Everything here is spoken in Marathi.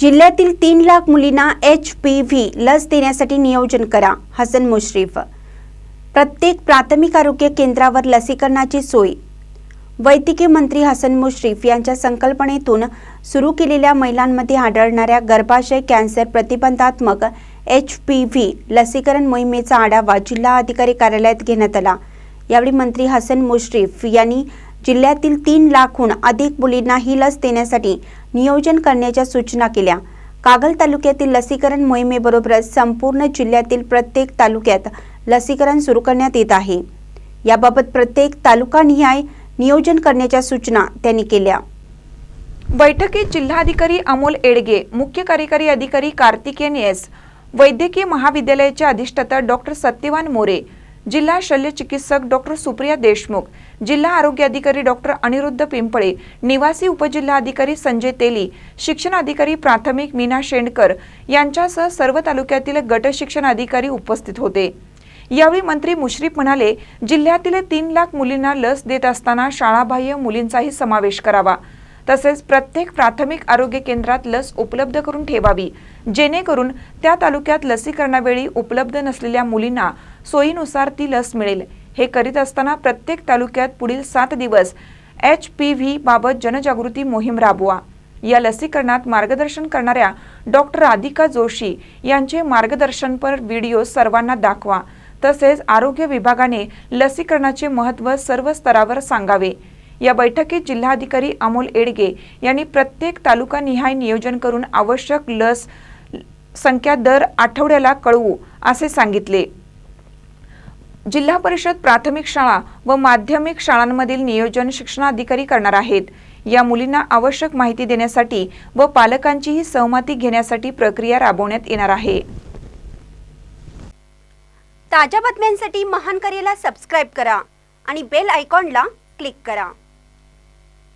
जिल्ह्यातील तीन लाख मुलींना एच पी व्ही लस देण्यासाठी नियोजन करा हसन मुश्रीफ. प्रत्येक प्राथमिक आरोग्य केंद्रावर लसीकरणाची सोय. वैद्यकीय मंत्री हसन मुश्रीफ यांच्या संकल्पनेतून सुरू केलेल्या महिलांमध्ये आढळणाऱ्या गर्भाशय कॅन्सर प्रतिबंधात्मक एच पी व्ही लसीकरण मोहिमेचा आढावा जिल्हा अधिकारी कार्यालयात घेण्यात आला. यावेळी मंत्री हसन मुश्रीफ यांनी जिल्ह्यातील तीन लाखहून अधिक मुलींना ही लस देण्यासाठी नियोजन करण्याच्या सूचना केल्या. कागल तालुक्यातील लसीकरण मोहिमेबरोबरच संपूर्ण जिल्ह्यातील प्रत्येक तालुक्यात लसीकरण सुरू करण्यात येत आहे. याबाबत प्रत्येक तालुकानिहाय नियोजन करण्याच्या सूचना त्यांनी केल्या. बैठकीत जिल्हाधिकारी अमोल एडगे मुख्य कार्यकारी अधिकारी कार्तिकेन एस वैद्यकीय महाविद्यालयाचे अधिष्ठाता डॉक्टर सत्यवान मोरे जिल्हा शल्य चिकित्सक डॉक्टर सुप्रिया देशमुख जिल्हा आरोग्य अधिकारी डॉक्टर अनिरुद्ध पिंपळे निवासी उपजिल्हाधिकारी संजय तेली शिक्षण अधिकारी प्राथमिक मीना शेंडकर यांच्यासह सर्व तालुक्यातील गट शिक्षण अधिकारी उपस्थित होते. यावेळी मंत्री मुश्रीफ म्हणाले जिल्ह्यातील तीन लाख मुलींना लस देत असताना शाळाबाह्य मुलींचाही समावेश करावा. तसेच प्रत्येक प्राथमिक आरोग्य केंद्रात लस उपलब्ध करून ठेवावी. जेणेकरून त्या तालुक्यात लसीकरणावेळी उपलब्ध नसलेल्या मुलींना सोयीनुसार ती लस मिळेल. हे करीत असताना प्रत्येक तालुक्यात पुढील सात दिवस एच पी व्ही बाबत जनजागृती मोहीम राबवा. या लसीकरणात मार्गदर्शन करणाऱ्या डॉक्टर राधिका जोशी यांचे मार्गदर्शनपर व्हिडिओ सर्वांना दाखवा. तसेच आरोग्य विभागाने लसीकरणाचे महत्त्व सर्व स्तरावर सांगावे. या बैठकीत जिल्हाधिकारी अमोल एडगे यांनी प्रत्येक तालुकानिहाय नियोजन करून आवश्यक लस संख्या दर आठवड्याला कळवू असे सांगितले. जिल्हा परिषद प्राथमिक शाळा व माध्यमिक शाळांमधील नियोजन शिक्षणाधिकारी करणार आहेत. या मुलींना आवश्यक माहिती देण्यासाठी व पालकांचीही सहमती घेण्यासाठी प्रक्रिया राबवण्यात येणार आहे. ताज्या बातम्यांसाठी महान करेला सबस्क्राईब करा आणि बेल आयकॉनला क्लिक करा.